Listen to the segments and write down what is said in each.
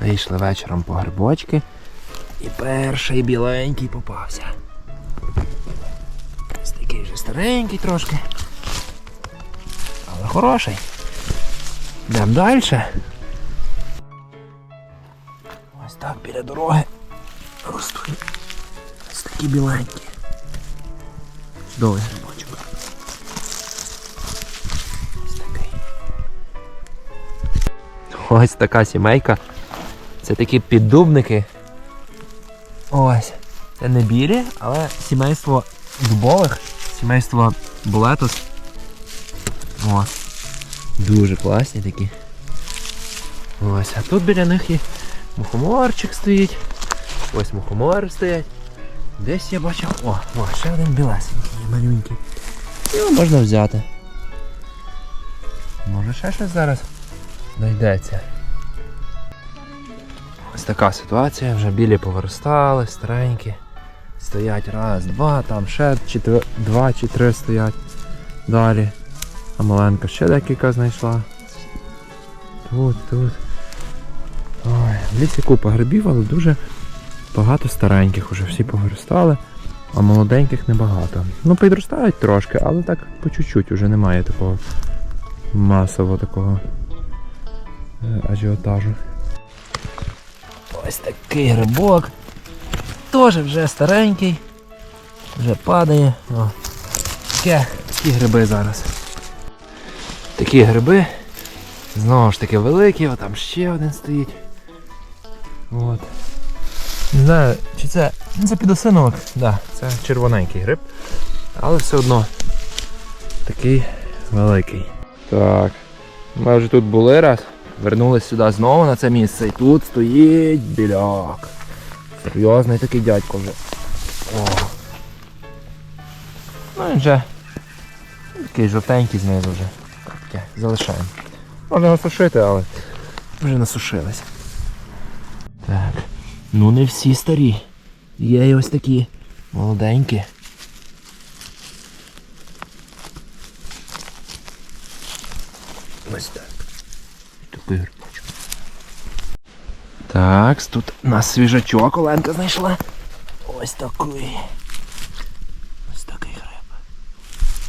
Вийшли вечором по грибочки. І перший біленький попався. Ось такий вже старенький трошки. Але хороший. Йдемо далі. Ось так біля дороги. Ростуть. Ось такі біленькі. Чудовий грибочок. Ось такий. Ось така сімейка. Це такі піддубники. Ось. Це не білі, але сімейство дубових, сімейство булетус. О. Дуже класні такі. Ось, а тут біля них і мухоморчик стоїть. Ось мухомори стоять. Десь я бачив. О, о, ще один білесенький, малюнький. Його можна взяти. Може ще щось зараз знайдеться. Ось така ситуація, вже білі повиростали, старенькі. Стоять раз, два, там ще чи два чи три стоять далі. А маленька ще декілька знайшла. Тут, тут. Ой, в лісі купа грибів, але дуже багато стареньких уже всі повиростали, а молоденьких небагато. Ну, підростають трошки, але так по чуть-чуть уже немає такого масового такого е, ажіотажу. Ось такий грибок. Теж вже старенький. Вже падає. О. Таке, такі гриби зараз. Такі гриби. Знову ж таки великі, о, там ще один стоїть. От. Не знаю, чи це. Ну, це підосиновик, да, це червоненький гриб. Але все одно такий великий. Так. Ми вже тут були раз. Вернулись сюди знову на це місце. І тут стоїть біляк. Серйозний такий дядько вже. О. Ну він вже такий жовтенький знизу вже. Таке, залишаємо. Можна насушити, але вже насушились. Так. Ну не всі старі. Є і ось такі молоденькі. Ось так. Грибочок. Так, тут нас свіжачок Оленка знайшла. Ось такий. Ось такий гриб.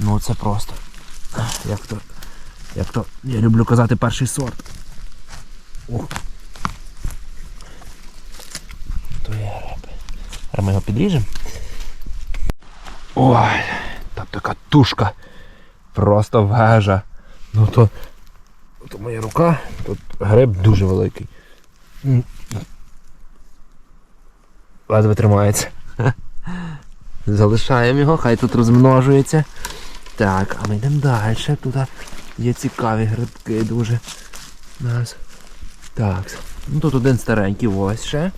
Ну це просто. Як то. Як то. Я люблю казати перший сорт. Ух. То є гриб. Зараз ми його підріжемо. Ой, там така тушка. Просто вежа. Ну то. То моя рука, тут гриб дуже великий. Ледве тримається. Залишаємо його, хай тут розмножується. Так, а ми йдемо далі. Тут є цікаві грибки дуже. Нас. Так. Ну тут один старенький, ось ще.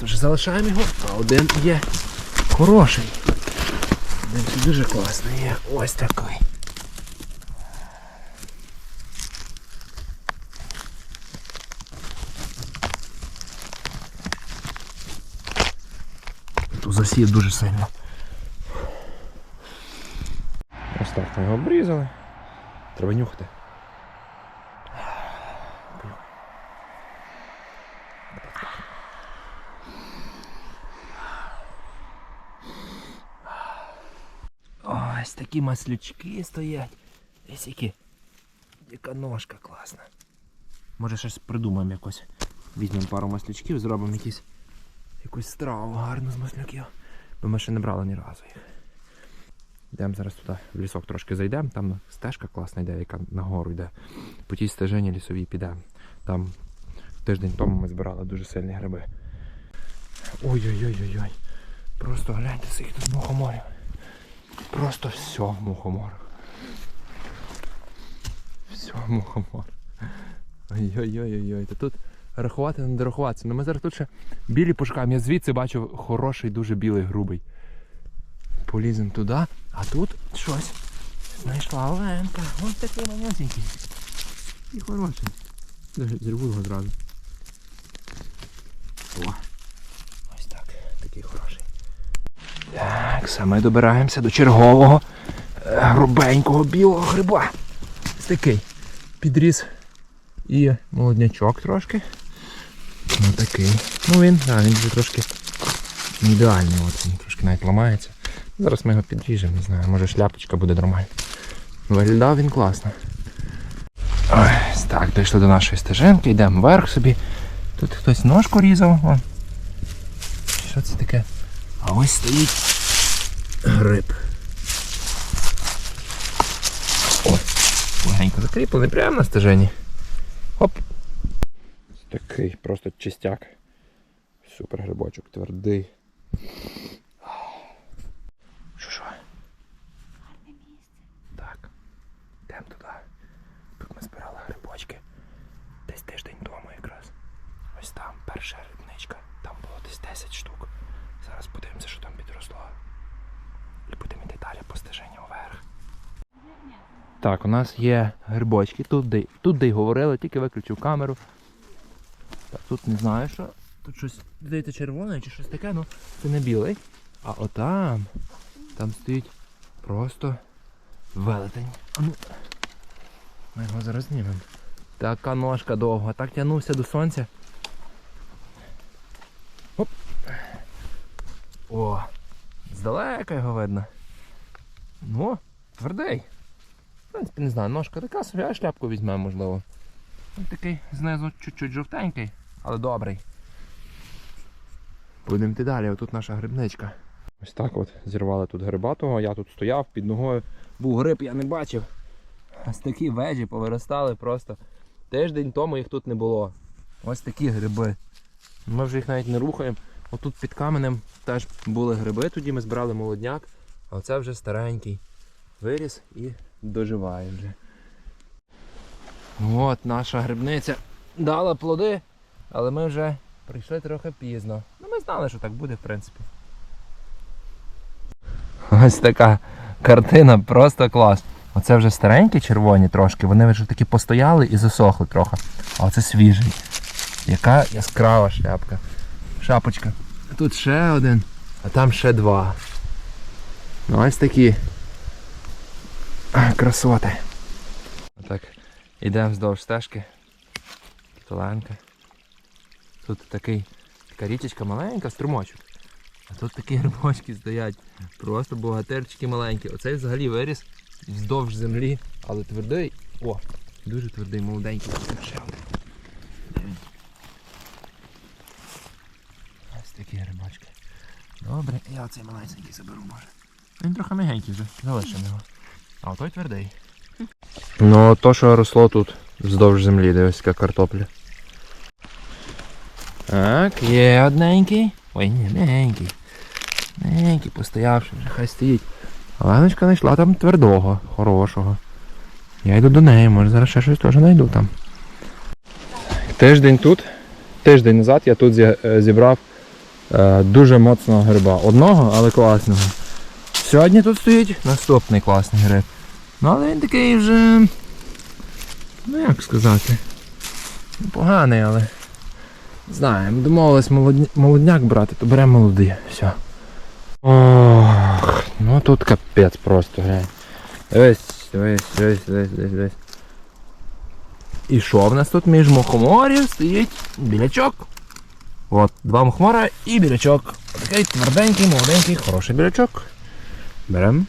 Тож залишаємо його, а один є хороший. Один дуже класний є. Ось такий. Тут засів дуже сильно. Ось так ми його обрізали. Треба нюхати. Ось такі маслючки стоять. Ось які. Яка ножка класна. Може щось придумаємо якось. Візьмемо пару маслючків, зробимо якісь якусь страву гарну з маслюків. Бо ми ще не брали ні разу їх. Йдемо зараз туди в лісок трошки зайдемо, там стежка класна йде, яка нагору йде. По тій стежині лісовій підемо. Там тиждень тому ми збирали дуже сильні гриби. Ой-ой-ой-ой-ой. Просто гляньте, скільки тут мухоморів. Просто все в мухоморах. Все в мухомор. Ой-ой-ой-ой. Та тут рахувати не дорахуватися. Ну ми зараз тут ще білі пошукаємо. Я звідси бачу хороший, дуже білий, грубий. Поліземо туди, а тут щось. Знайшла Оленка. Ось такий манюсенький. І хороший. Зірву його зразу. О. Ось так. Такий хороший. Так, саме добираємося до чергового е, грубенького білого гриба. Ось такий. Підріс і молоднячок трошки. Ну такий. Ну він, да, він вже трошки не ідеальний, от він трошки навіть ламається. Зараз ми його підріжемо, не знаю, може шляпочка буде нормальна. Виглядав він класно. Ось так, дійшли до нашої стежинки, йдемо вверх собі. Тут хтось ножку різав. О. Що це таке? А ось стоїть гриб. О, легенько закріплений прямо на стежині. Хоп. Такий просто чистяк. Супер грибочок, твердий. Що що? Так. Йдемо туди. Тут ми збирали грибочки. Десь тиждень тому якраз. Ось там перша грибничка. Там було десь 10 штук. Зараз подивимося, що там підросло. І будемо йти далі по стежині вверх. Так, у нас є грибочки. Тут де, тут де й говорили, тільки виключив камеру. Так, тут не знаю що. Тут щось, здається, червоне чи щось таке, ну це не білий. А отам, там стоїть просто велетень. А ну, ми його зараз знімемо. Така ножка довга, так тягнувся до сонця. Оп. О, здалека його видно. Ну, твердий. В принципі, не знаю, ножка така собі, а шляпку візьмемо, можливо. Ось такий знизу чуть-чуть жовтенький, але добрий. Будемо йти далі, отут наша грибничка. Ось так от зірвали тут грибатого, я тут стояв, під ногою був гриб, я не бачив. Ось такі вежі повиростали просто. Тиждень тому їх тут не було. Ось такі гриби. Ми вже їх навіть не рухаємо. Отут під каменем теж були гриби, тоді ми збирали молодняк, а оце вже старенький. Виріс і доживає вже. От наша грибниця дала плоди, але ми вже прийшли трохи пізно. Ну ми знали, що так буде, в принципі. Ось така картина, просто клас. Оце вже старенькі червоні трошки, вони вже такі постояли і засохли трохи. А оце свіжий. Яка яскрава шляпка. Шапочка. Тут ще один, а там ще два. Ну ось такі красоти. Отак. Йдемо вздовж стежки. Толенка. Тут такий, така річечка маленька, струмочок. А тут такі грибочки стоять. Просто богатирчики маленькі. Оцей взагалі виріс вздовж землі, але твердий. О, дуже твердий, молоденький. Ще один. Ось такі грибочки. Добре, я оцей маленький заберу, може. Він трохи мягенький вже, залишимо його. А той твердий. Ну, то, що росло тут вздовж землі, дивись, яка картопля. Так, є одненький. Ой, ні, мягенький. Мягенький, постоявши, вже хай стоїть. Оленочка знайшла там твердого, хорошого. Я йду до неї, може зараз ще щось теж знайду там. Тиждень тут, тиждень назад я тут е, зібрав е, дуже моцного гриба. Одного, але класного. Сьогодні тут стоїть наступний класний гриб. Ну але він такий вже. Ну як сказати. Поганий, але. Знаємо, домовились молодня- молодняк брати, то беремо молодий. Все. Ох, ну тут капець просто, глянь. Дивись, дивись, дивись, дивись, дивись, дивись. І що в нас тут між мухоморів стоїть білячок. От, два мухомора і білячок. Такий тверденький, молоденький, хороший білячок. Берем.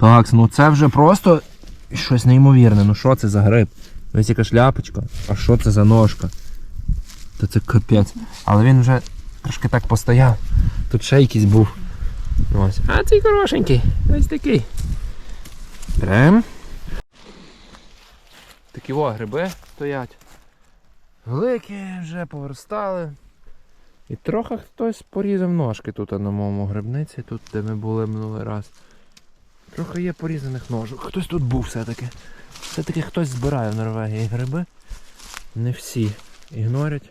Так, ну це вже просто щось неймовірне. Ну що це за гриб? Ось яка шляпочка. А що це за ножка? Та це капець. Але він вже трошки так постояв. Тут ще якийсь був. Ось. А цей хорошенький. Ось такий. Берем. Такі о, гриби стоять. Великі вже повиростали. І трохи хтось порізав ножки тут на моєму грибниці, тут де ми були минулий раз. Трохи є порізаних ножок. Хтось тут був все-таки. Все-таки хтось збирає в Норвегії гриби. Не всі ігнорять.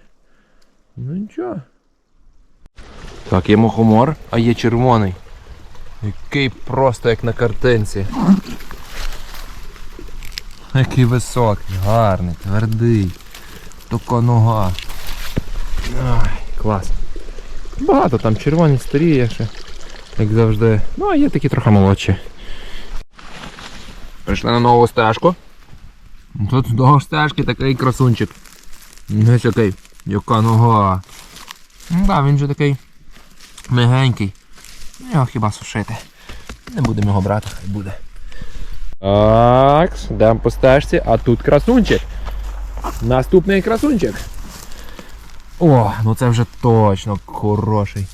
Ну нічого. Так, є мухомор, а є червоний. Який просто як на картинці. Який високий, гарний, твердий. Така нога. Ай, клас. Багато там червоні старі є ще, як завжди. Ну, а є такі трохи молодші. Прийшли на нову стежку. Тут вздовж стежки такий красунчик. Ось який. Яка нога. Ну так, він же такий мягенький. Ну, Його хіба сушити. Не будемо його брати, хай буде. Так, йдемо по стежці, а тут красунчик. Наступний красунчик. О, ну це вже точно хороший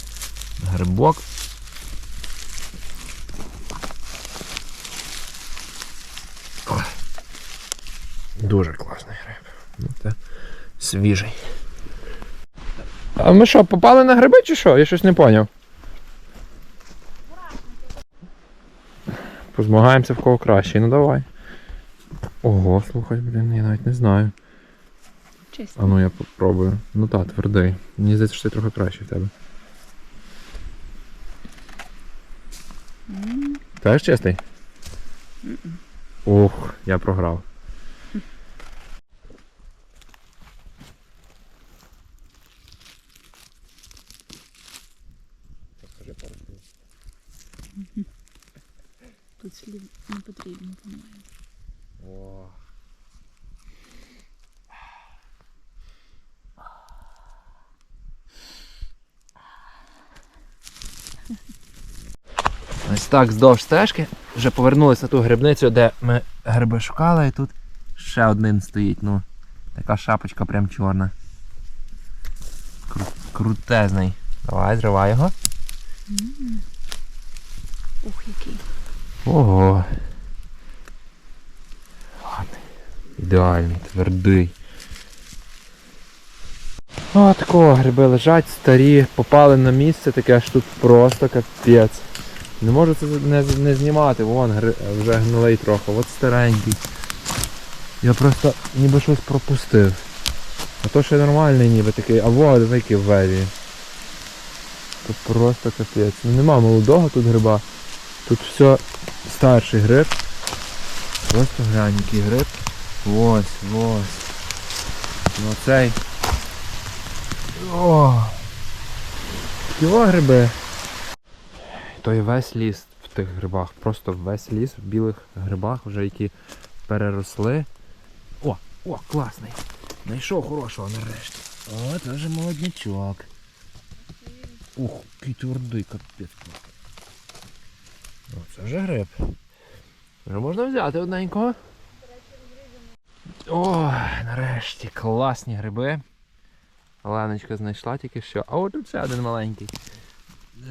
грибок. Дуже класний гриб. Ну, це свіжий. А ми що, попали на гриби чи що? Я щось не зрозумів. Позмагаємося в кого краще. Ну давай. Ого, слухай, блін, я навіть не знаю. Чесно. А ну я попробую. Ну так, твердий. Мені здається, що це трохи краще в тебе. Теж чистий? Ух, я програв. Тут не потрібно, по-моєму. Ось так вздовж стежки. Вже повернулися на ту грибницю, де ми гриби шукали, і тут ще один стоїть. Ну, така шапочка прям чорна. Кру- крутезний. Давай, зривай його. Ух, який. Ого. Ладно. Ідеальний, твердий. О, такого гриби лежать старі, попали на місце, таке аж тут просто капець. Не можу це не, не знімати, вон гри, вже гнилий трохи, от старенький. Я просто ніби щось пропустив. А то ще нормальний ніби такий, а во, який ввері. Тут просто капець. Ну нема молодого тут гриба. Тут все старший гриб. Просто глянь, який гриб. Ось, ось. Ну цей. О! Такі о гриби. То і весь ліс в тих грибах. Просто весь ліс в білих грибах, вже які переросли. О, о, класний. Знайшов хорошого нарешті. О, вже молоднячок. Ух, який твердий, капець. О, це вже гриб. Вже можна взяти одненького. О, нарешті класні гриби. Оленочка знайшла тільки що. А от тут ще один маленький.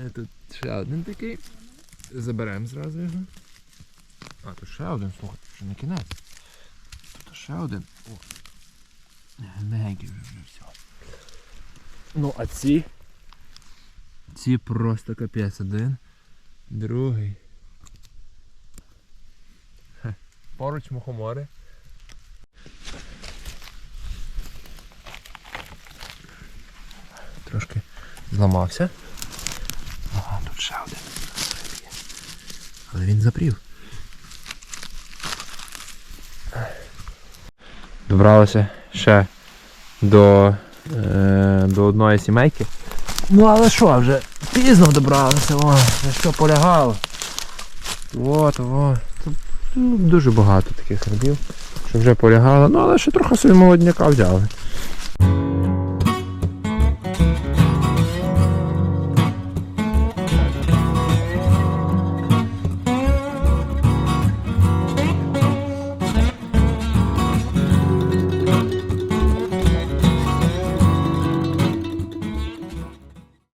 Е, Тут ще один такий. Заберемо зразу його. А, тут ще один, слухай, ще не кінець. Тут ще один. О. Мегенький вже вже все. Ну, а ці. Ці просто капець один. Другий. Поруч мухомори. Трошки зламався. Ага, тут ще один. Але він запрів. Добралися ще до, е, до одної сімейки. Ну але що, вже пізно добралися, о, на що полягало. От, о. Ну, Дуже багато таких рибів, що вже полягало, ну але ще трохи собі молодняка взяли.